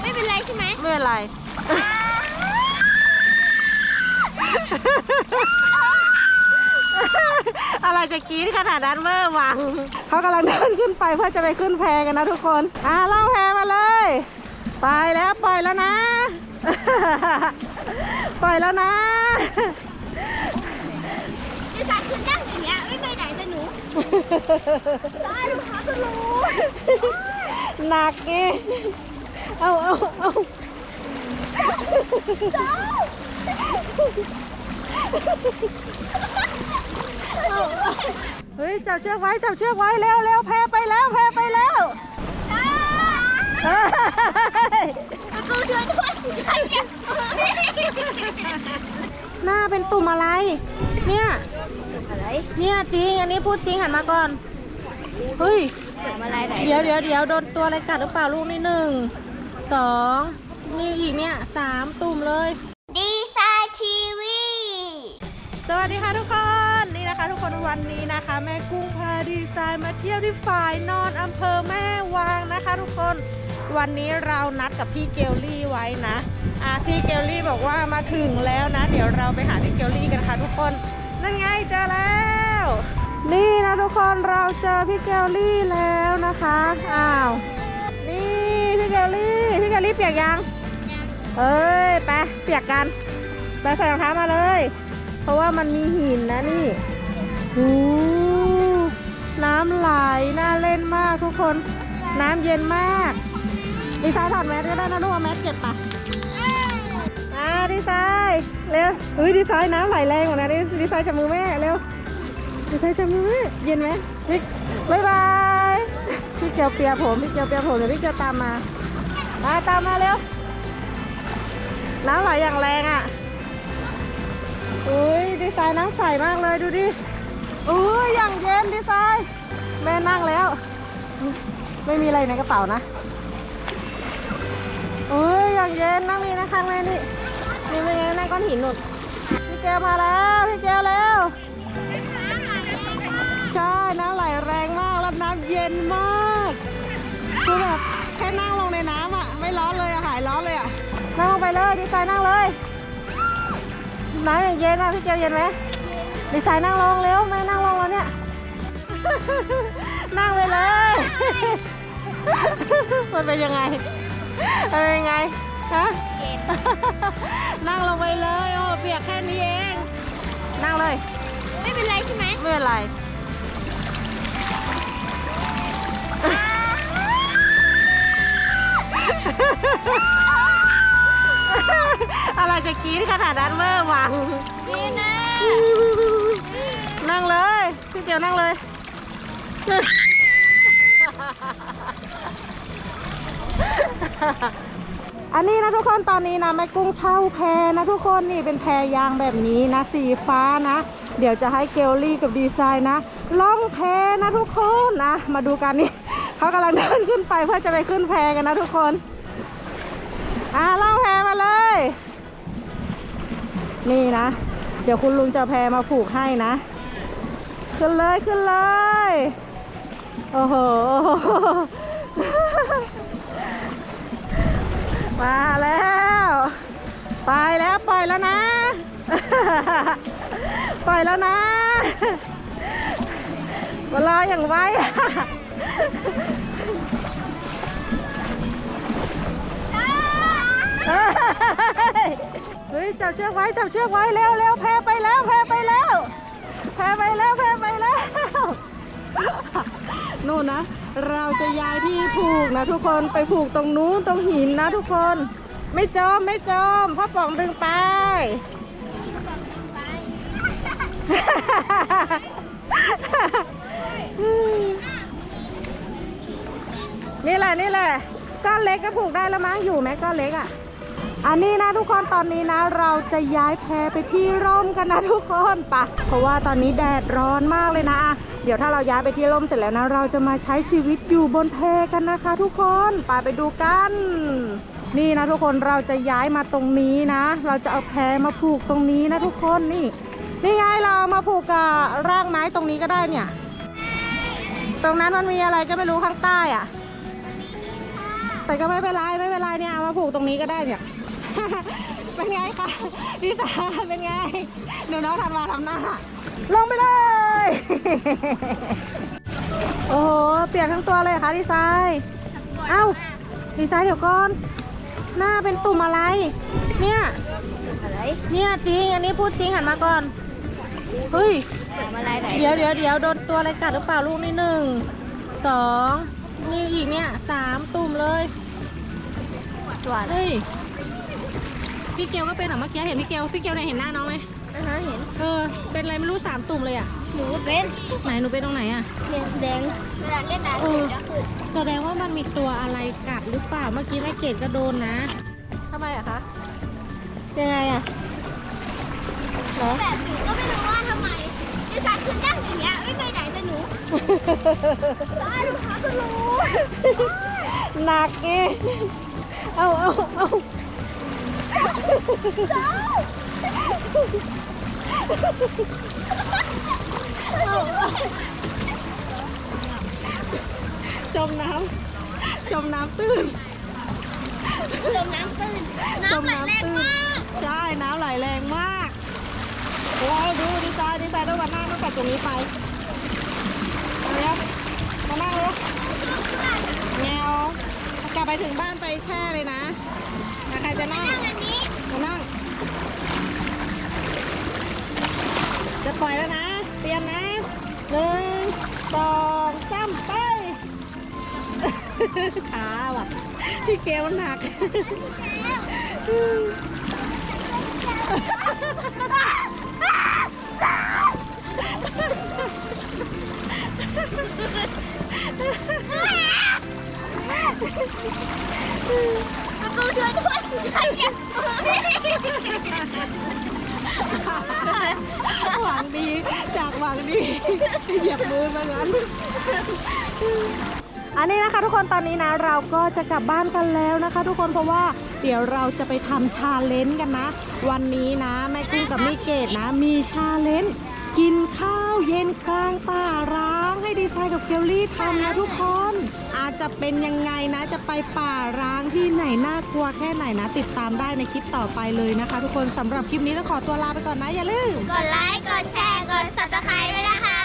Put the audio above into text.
ไม่เป็นไรใช่ไหมไม่เป็นไร อะไรจะกรีดขนาดนั้นเมื่อร์วัง เขากำลังเดินขึ้นไปเพื่อจะไปขึ้นแพกันนะทุกคน อ่าล่องแพมาเลย ไปแล้วปล่อยแล้วนะ ปล่อยแล้วนะดิฉันคือนั่งอย่างเงี้ยไม่ไปไหนแต่หนูได้ลูกค้าก็รู้หนักไง เอาเอาเอาเฮ้ยจับเชือกไว้จับเชือกไว้เร็วเร็วแพไปแล้วแพไปแล้วเฮ้ยก็กูช่วยด้วยใครเนี่ยหน้าเป็นตุ่มอะไร เนี่ย อะไร เนี่ยจริง อันนี้พูดจริงหันมาก่อน เฮ้ยเกิดอะไรไหน เดี๋ยวเดี๋ยวเดี๋ยวโดนตัวอะไรกัดหรือเปล่าลูกนี่หนึ่ง สองนี่อีกเนี่ยสามตุ่มเลย ดีไซน์ทีวี สวัสดีค่ะทุกคนนี่นะคะ ทุกคนวันนี้นะคะ แม่กุ้งพาดีไซน์มาเที่ยวที่ฝ่ายนอนอำเภอแม่วางนะคะ ทุกคนวันนี้เรานัดกับพี่เกลลี่ไว้นะอะพี่เกลลี่บอกว่ามาถึงแล้วนะ เดี๋ยวเราไปหาพี่เกลลี่กันค่ะ ทุกคนนั่นไงเจอแล้ว นี่นะทุกคนเราเจอพี่เกลลี่แล้วนะคะอ้าวนี่พี่เกลลี่ พี่เกลลี่เปียกยัง เอ้ย ไป เปียกกัน ไปใส่รองเท้ามาเลย เพราะว่ามันมีหินนะนี่โอ้น้ำไหล น่าเล่นมากทุกคน น้ำเย็นมาก ดีไซน์ถอดแมสก็ได้นะลูกเอาแมสเก็บปะอ่าดีไซน์เร็วเฮ้ยดีไซน์น้ำไหลแรงกว่านะดีไซน์จับมือแม่เร็วดีไซน์จับมือแม่เย็นไหมพี่บ๊ายบายพี่เกียวเปียผมพี่เกียวเปียผมเดี๋ยวพี่เกียวตามมา ตามมาเร็ว น้ำไหลอย่างแรงอะ อุ้ยดีไซน์นั่งใสมากเลยดูดิ อุ้ยอย่างเย็นดีไซน์แม่นั่งแล้ว ไม่มีอะไรในกระเป๋านะอุ้ยอย่างเย็นนั่งนี่นะข้างแม่นี่นี่ไม่งั้นนั่งก้อนหินหนุดพี่แก้วมาแล้วพี่แก้วแล้วใช่น้ำไหลแรงมากแล้วน้ำเย็นมากคือแบบ แค่นั่งลงในน้ำอะ ไม่ร้อนเลยอะหายร้อนเลยอะนั่งลงไปเลยดีไซน์นั่งเลยน้ำอย่างเย็นอะพี่เกียวเย็นไหมดีไซน์นั่งลงเร็วแม่นั่งลงแล้วเนี่ย นั่งไปเลย มันเป็นยังไงมันเป็นยังไงฮะนั่งลงไปเลยโอ้เปียกแค่นี้เอง นั่งเลย ไม่เป็นไรใช่ไหมไม่เป็นไร จะกรีดขนาดนั้นเมื่อร์วังนี่นะนั่งเลยพี่เกียวนั่งเลยอันนี้นะทุกคนตอนนี้นะแม่กุ้งเช่าแพนะทุกคนนี่เป็นแพยางแบบนี้นะสีฟ้านะ เดี๋ยวจะให้เกลลี่กับดีไซน์นะล่องแพนะทุกคนนะมาดูกันนี่เขากำลังเดินขึ้นไปเพื่อจะไปขึ้นแพกันนะทุกคนอ่าล่ นี่นะ เดี๋ยวคุณลุงจะแพมาผูกให้นะ ขึ้นเลยขึ้นเลย โอ้โห มาแล้ว ไปแล้วปล่อยแล้วนะ ปล่อยแล้วนะมารออย่างไว จับเชือกไว้จับเชือกไว้เร็วเร็วแพไปแล้วแพไปแล้วแพไปแล้วแพไปแล้วนู่นนะ เราจะย้ายที่ผูกนะทุกคนไปผูกตรงนู้นตรงหินนะทุกคน ไม่จมไม่จมพ่อป๋องดึงไปนี่แหละนี่แหละก้อนเล็กก็ผูกได้แล้วมั้งอยู่ไหมก้อนเล็กอะ อันนี้นะทุกคนตอนนี้นะเราจะย้ายแพไปที่ร่มกันนะทุกคนไปะเพราะว่าตอนนี้แดดร้อนมากเลยนะอะเดี๋ยวถ้าเราย้ายไปที่ร่มเสร็จแล้วนะ เราจะมาใช้ชีวิตอยู่บนแพกันนะคะ ทุกคนไปไปดูกัน นี่นะทุกคนเราจะย้ายมาตรงนี้นะ เราจะเอาแพมาผูกตรงนี้นะทุกคนนี่นี่ไงเราเอามาผูกกับรากไม้ตรงนี้ก็ได้เนี่ย ตรงนั้นมันมีอะไรก็ไม่รู้ข้างใต้อะแต่ก็ไม่เป็นไรไม่เป็นไรเนี่ยเอามาผูกตรงนี้ก็ได้เนี่ย เป็นไงคะดีสาเป็นไงเดี๋ยวน้องทันมาทำหน้า ลงไปเลย โอ้โห เปลี่ยนทั้งตัวเลยเหรอคะดีไซน์เอ้าดีไซน์เดี๋ยวก่อน หน้าเป็นตุ่มอะไร เนี่ยอะไรเนี่ยจริง อันนี้พูดจริงหันมาก่อน เฮ้ย ทำอะไรไหนเดี๋ยวเดี๋ยวเดี๋ยวโดนตัวอะไรกัดหรือเปล่าลูกนี่หนึ่งสองนี่อีกเนี่ยสามตุ่มเลย ตัวอะไรเฮ้ย พี่เกลก็เป็นเหรอเมื่อกี้เห็นพี่เกลพี่เกลเนี่ยเห็นหน้าน้องไหมอ่าฮะเห็นเออ เป็นอะไรไม่รู้สามตุ่มเลยอะ หนูก็เป็นไหนหนูเป็นตรงไหนอะ เนี่ยแดงเวลาเล่นน้ำเออจะขึ้นแสดงว่ามันมีตัวอะไรกัดหรือเปล่า เมื่อกี้แม่เกดก็โดนนะทำไมอะคะยังไงอะเหรอ แบบหนูก็ไม่รู้ว่าทำไมดิฉันคือนั่งอย่างเงี้ยไม่ไปไหนแต่หนูได้ลูกค้าก็รู้ หนักไง เอาเอาเอาเอาเอาจมน้ำจมน้ำตื้น จมน้ำตื้น น้ำไหลแรงมากใช่ น้ำไหลแรงมาก โอ้ยดูดีไซน์ดีไซน์ต้องมานั่งตั้งแต่ตรงนี้ไปมาแล้วมานั่งเลยแงว กลับไปถึงบ้านไปแช่เลยนะนะใครจะนั่งนั่งอันนี้มานั่ง จะปล่อยแล้วนะ เตรียมนะหนึ่งสองสามไปขาว่ะพี่เกลมันหนัก หวังดีจากหวังดีเหยียบมือมางั้น อันนี้นะคะทุกคนตอนนี้นะเราก็จะกลับบ้านกันแล้วนะคะ ทุกคนเพราะว่าเดี๋ยวเราจะไปทำชาเลนจ์กันนะ วันนี้นะแม่กุ้งกับมิเกตนะ มีชาเลนจ์กินข้าว เย็นกลางป่าร้างให้ดีไซน์กับเกลลี่ทำนะทุกคน อาจจะเป็นยังไงนะจะไปป่าร้างที่ไหนน่ากลัวแค่ไหนนะ ติดตามได้ในคลิปต่อไปเลยนะคะ ทุกคนสำหรับคลิปนี้ต้องขอตัวลาไปก่อนนะอย่าลืม กดไลค์ กดแชร์ กด subscribe ด้วยนะคะ